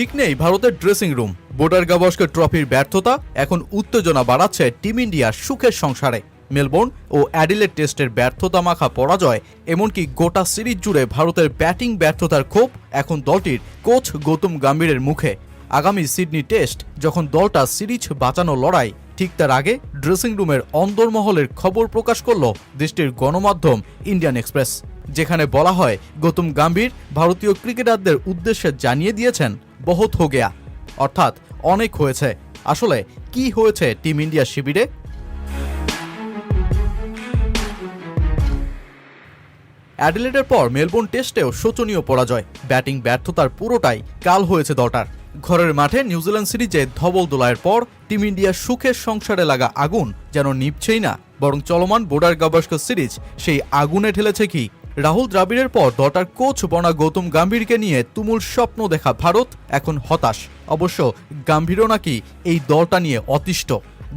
ঠিক নেই ভারতের ড্রেসিং রুম বোর্ডার গাভাস্কর ট্রফির ব্যর্থতা, এখন উত্তেজনা বাড়াচ্ছে টিম ইন্ডিয়ার সুখের সংসারে। মেলবোর্ন ও অ্যাডিলেট টেস্টের ব্যর্থতা মাখা পরাজয়, এমনকি গোটা সিরিজ জুড়ে ভারতের ব্যাটিং ব্যর্থতার ক্ষোভ এখন দলটির কোচ গৌতম গাম্ভীরের মুখে। আগামী সিডনি টেস্ট যখন দলটা সিরিজ বাঁচানো লড়াই, ঠিক তার আগে ড্রেসিং রুমের অন্দরমহলের খবর প্রকাশ করল দেশটির গণমাধ্যম ইন্ডিয়ান এক্সপ্রেস, যেখানে বলা হয় গৌতম গাম্ভীর ভারতীয় ক্রিকেটারদের উদ্দেশ্যে জানিয়ে দিয়েছেন বহুত হো গেয়া। অর্থাৎ অনেক হয়েছে। আসলে কি হয়েছে টিম ইন্ডিয়া শিবিরে? অ্যাডিলেডের পর মেলবোর্ন টেস্টেও শোচনীয় পরাজয়। ব্যাটিং ব্যর্থতার পুরোটাই কাল হয়েছে দলটার। ঘরের মাঠে নিউজিল্যান্ড সিরিজে ধবল দোলায়ের পর টিম ইন্ডিয়ার সুখের সংসারে লাগা আগুন যেন নিভছেই না, বরং চলমান বোর্ডার গাভাস্কর সিরিজ সেই আগুনে ঠেলেছে কি রাহুল দ্রাবিড়ের পর দলটার কোচ বনা গৌতম গাম্ভীরকে নিয়ে তুমুল স্বপ্ন দেখা ভারত, এখন হতাশ। অবশ্য গাম্ভীরও নাকি এই দলটা নিয়ে অতিষ্ঠ।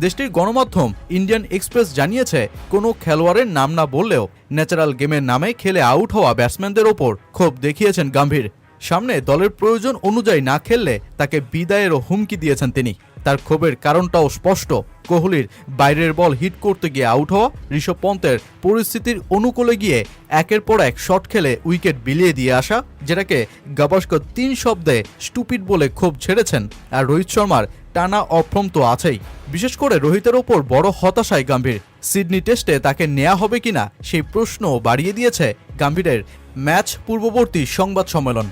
দেশটির গণমাধ্যম ইন্ডিয়ান এক্সপ্রেস জানিয়েছে, কোনো খেলোয়াড়ের নাম না বললেও ন্যাচারাল গেমের নামে খেলে আউট হওয়া ব্যাটসম্যানদের ওপর ক্ষোভ দেখিয়েছেন গাম্ভীর। সামনে দলের প্রয়োজন অনুযায়ী না খেললে তাকে বিদায়েরও হুমকি দিয়েছেন তিনি। তার ক্ষোভের কারণটাও স্পষ্ট। কোহলির বাইরের বল হিট করতে গিয়ে আউট হওয়া ঋষভ পন্তের পরিস্থিতির অনুকূলে গিয়ে একের পর এক শট খেলে উইকেট বিলিয়ে দিয়ে আসা, যেটাকে গাভাস্কর তিন শব্দে স্টুপিড বলে ক্ষোভ ছেড়েছেন। আর রোহিত শর্মার টানা অফ্রম তো আছেই। বিশেষ করে রোহিতের ওপর বড় হতাশায় গাম্ভীর। সিডনি টেস্টে তাকে নেওয়া হবে কিনা সেই প্রশ্ন বাড়িয়ে দিয়েছে গাম্ভীরের ম্যাচ পূর্ববর্তী সংবাদ সম্মেলন।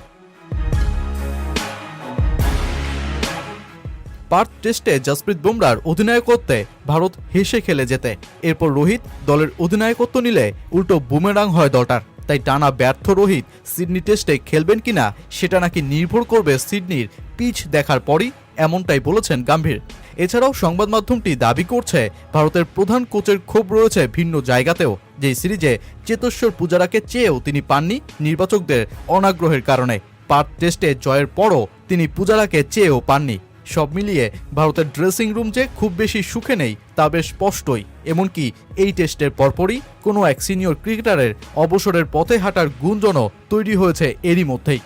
পার্থ টেস্টে জসপ্রীত বুমরার অধিনায়কত্বে ভারত হেসে খেলে যেতে। এরপর রোহিত দলের অধিনায়কত্ব নিলে উল্টো বুমেরাং হয় দলটার। তাই টানা ব্যর্থ রোহিত সিডনি টেস্টে খেলবেন কিনা সেটা নাকি নির্ভর করবে সিডনির পিচ দেখার পরই, এমনটাই বলেছেন গাম্ভীর। এছাড়াও সংবাদ মাধ্যমটি দাবি করছে, ভারতের প্রধান কোচের ক্ষোভ রয়েছে ভিন্ন জায়গাতেও যে সিরিজে চেতস্বর পূজারাকে চেয়েও তিনি পাননি নির্বাচকদের অনাগ্রহের কারণে। পার্থ টেস্টে জয়ের পরও তিনি পূজারাকে চেয়েও পাননি। সব মিলিয়ে ভারতের ড্রেসিং রুম যে খুব বেশি সুখে নেই, তা বেশ স্পষ্টই। এমনকি এই টেস্টের পরপরই কোনো এক সিনিয়র ক্রিকেটারের অবসরের পথে হাঁটার গুঞ্জনও তৈরি হয়েছে এরই মধ্যেই।